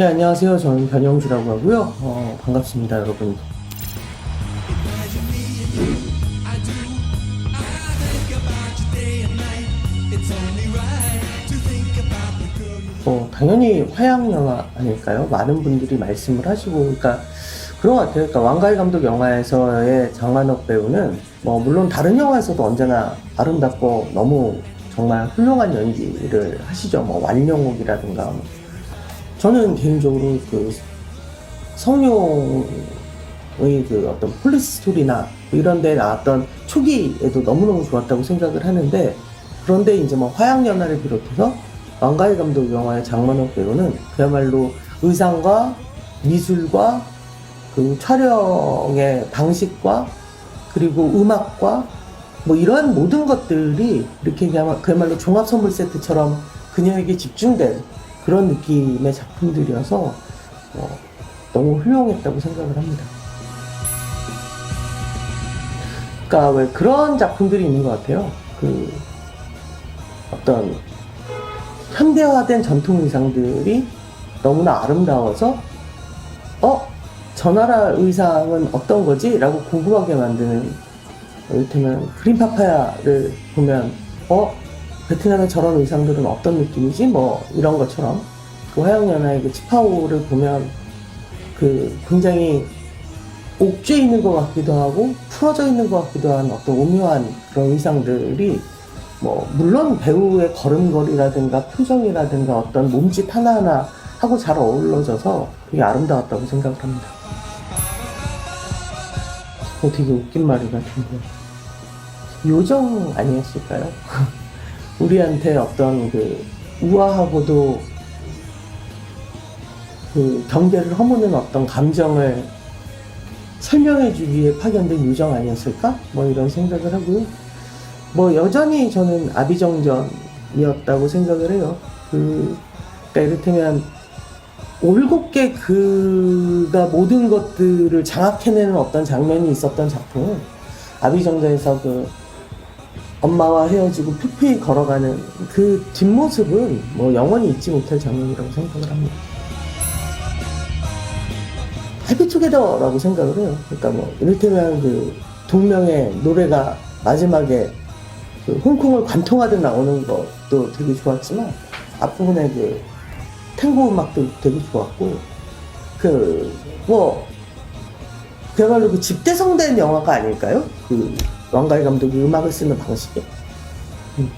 네, 안녕하세요. 저는 변영주라고 하고요. 어, 반갑습니다, 여러분. 뭐 당연히 화양 영화 아닐까요? 많은 분들이 말씀을 하시고, 그러니까 그런 것 같아요. 그러니까 왕가희 감독 영화에서의 장만옥 배우는 뭐 물론 다른 영화에서도 언제나 아름답고 너무 정말 훌륭한 연기를 하시죠. 뭐 완영옥이라든가 뭐. 저는 개인적으로 그 성룡의 그 어떤 폴리스 스토리나 뭐 이런 데 나왔던 초기에도 너무너무 좋았다고 생각을 하는데 그런데 이제 뭐 화양연화를 비롯해서 왕가희 감독 영화의 장만옥 배우는 그야말로 의상과 미술과 그 촬영의 방식과 그리고 음악과 뭐 이러한 모든 것들이 이렇게 그야말- 그야말로 종합 선물 세트처럼 그녀에게 집중된 그런 느낌의 작품들이어서 어, 너무 훌륭했다고 생각을 합니다. 그러니까 왜 그런 작품들이 있는 것 같아요. 그 어떤 현대화된 전통 의상들이 너무나 아름다워서 어? 저 나라 의상은 어떤 거지? 라고 궁금하게 만드는 이를테면 그린파파야를 보면 어? 베트남의 저런 의상들은 어떤 느낌이지? 뭐 이런 것처럼 그 화양연화의 그 치파오를 보면 그 굉장히 옥죄 있는 것 같기도 하고 풀어져 있는 것 같기도 한 어떤 오묘한 그런 의상들이 뭐 물론 배우의 걸음걸이라든가 표정이라든가 어떤 몸짓 하나하나 하고 잘 어우러져서 되게 아름다웠다고 생각을 합니다. 어, 되게 웃긴 말이 같은데 요정 아니었을까요? 우리한테 어떤 그 우아하고도 그 경계를 허무는 어떤 감정을 설명해주기 위해 파견된 요정 아니었을까? 뭐 이런 생각을 하고요. 뭐 여전히 저는 아비정전이었다고 생각을 해요. 그 그러니까 이를테면 올곧게 그가 모든 것들을 장악해내는 어떤 장면이 있었던 작품은 아비정전에서 그 엄마와 헤어지고 푸푸히 걸어가는 그 뒷모습은 뭐 영원히 잊지 못할 장면이라고 생각을 합니다. 해피투게더라고 생각을 해요. 그러니까 뭐 이를테면 그 동명의 노래가 마지막에 그 홍콩을 관통하듯 나오는 것도 되게 좋았지만 앞부분에 그 탱고 음악도 되게 좋았고 그뭐 그야말로 그 집대성된 영화가 아닐까요? 그 왕가희 감독이 음악을 쓰는 방식이 음.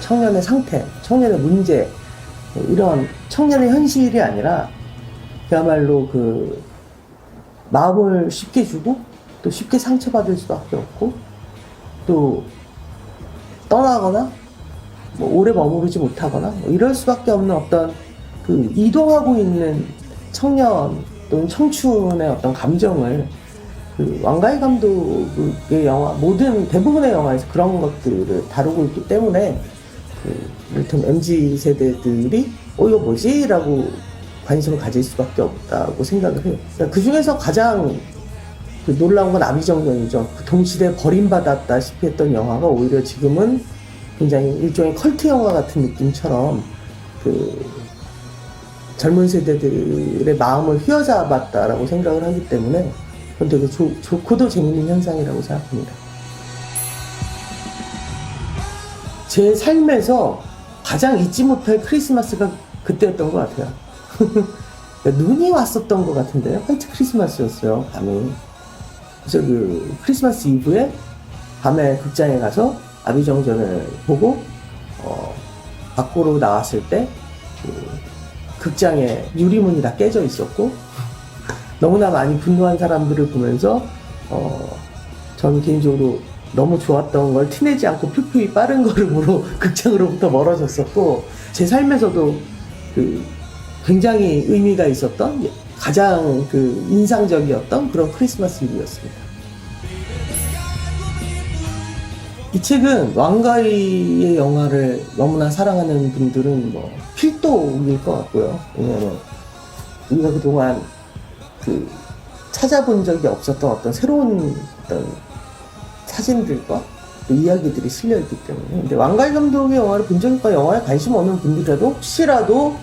청년의 상태, 청년의 문제 뭐 이런 청년의 현실이 아니라 그야말로 그 마음을 쉽게 주고 또 쉽게 상처받을 수밖에 없고 또 떠나거나 뭐 오래 머무르지 못하거나 뭐 이럴 수밖에 없는 어떤 그 이동하고 있는 청년 또는 청춘의 어떤 감정을 그 왕가희 감독의 영화 모든 대부분의 영화에서 그런 것들을 다루고 있기 때문에 그 이를테면 MZ 세대들이 어 이거 뭐지?라고 관심을 가질 수밖에 없다고 생각을 해요. 그 중에서 가장 그 놀라운 건 아비정전이죠. 그 동시대 버림받았다시피 했던 영화가 오히려 지금은 굉장히 일종의 컬트 영화 같은 느낌처럼 그 젊은 세대들의 마음을 휘어잡았다라고 생각을 하기 때문에 그건 되게 좋, 좋고도 재밌는 현상이라고 생각합니다. 제 삶에서 가장 잊지 못할 크리스마스가 그때였던 것 같아요. 눈이 왔었던 것 같은데요. 화이트 크리스마스였어요, 밤이. 그래서 그 크리스마스 이브에 밤에 극장에 가서 아비정전을 보고 어, 밖으로 나왔을 때 그, 극장에 유리문이 다 깨져 있었고 너무나 많이 분노한 사람들을 보면서 어, 저는 개인적으로 너무 좋았던 걸 티내지 않고 퓨퓨히 빠른 걸음으로 극장으로부터 멀어졌었고 제 삶에서도 그 굉장히 의미가 있었던 가장 그 인상적이었던 그런 크리스마스 이브였습니다. 이 책은 왕가희의 영화를 너무나 사랑하는 분들은 뭐 필독일 것 같고요. 왜냐면 우리가 그동안 그 찾아본 적이 없었던 어떤 새로운 어떤 사진들과 또 이야기들이 실려 있기 때문에 근데 왕가희 감독의 영화를 본 있고 영화에 관심 없는 분들이라도 혹시라도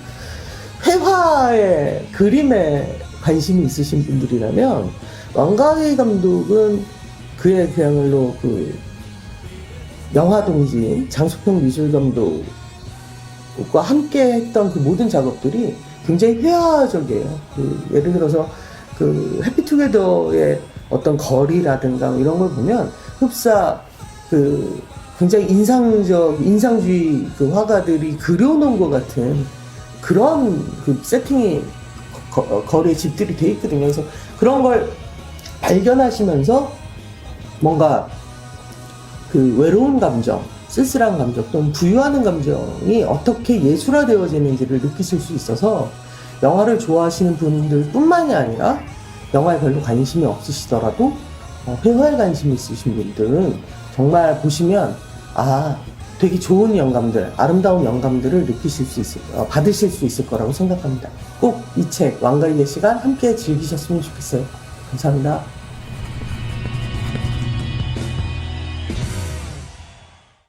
회화의 그림에 관심이 있으신 분들이라면 왕가희 감독은 그의 그야말로 그 영화 동지 장소평 미술 감독과 함께 했던 그 모든 작업들이 굉장히 회화적이에요. 그 예를 들어서 그 해피투게더의 어떤 거리라든가 뭐 이런 걸 보면 흡사 그 굉장히 인상적 인상주의 그 화가들이 그려놓은 것 같은 그런 그 세팅이 거리에 집들이 돼 있거든요. 그래서 그런 걸 발견하시면서 뭔가 그 외로운 감정, 쓸쓸한 감정 또는 부유하는 감정이 어떻게 예술화되어지는지를 느끼실 수 있어서 영화를 좋아하시는 분들 뿐만이 아니라 영화에 별로 관심이 없으시더라도 어, 회화에 관심이 있으신 분들은 정말 보시면 아 되게 좋은 영감들, 아름다운 영감들을 느끼실 수 있을, 어, 받으실 수 있을 거라고 생각합니다. 꼭 이 책 왕가리의 시간 함께 즐기셨으면 좋겠어요. 감사합니다.